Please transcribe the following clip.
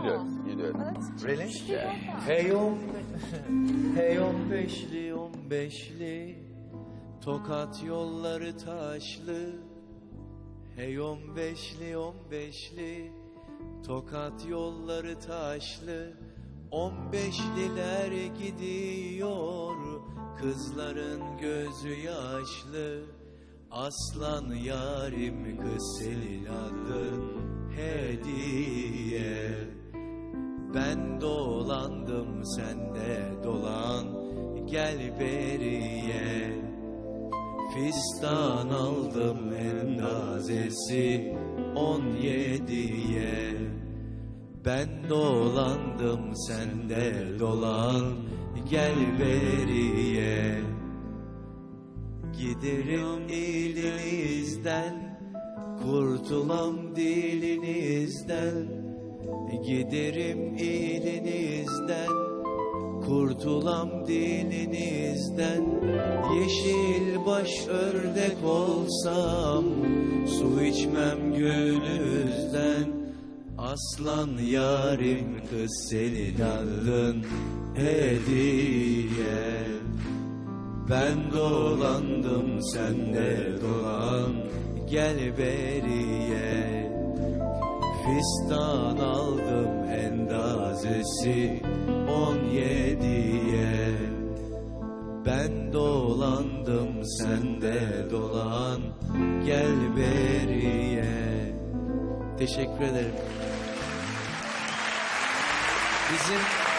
Gidiyoruz, gidiyoruz. Really? Hey on, hey on beşli on beşli. Tokat yolları taşlı. Hey on beşli on beşli. Tokat yolları taşlı. On beşliler gidiyor. Kızların gözü yaşlı. Aslan yarim kız senin adın ben dolandım sen de dolan. Gel beriye. Fistan aldım en nazesi on yediye. Ben dolandım sen de dolan. Gel beriye. Giderim elinizden Kurtulam dilinizden Giderim elinizden Kurtulam dilinizden. Yeşil baş ördek olsam Su içmem gönlünüzden Aslan yarim kız senin adın hediye. Ben dolandım sen de dolan. Gel beriye Fistan aldım endazesi on yediye Ben dolandım sen de dolan gel beriye Teşekkür ederim. Bizim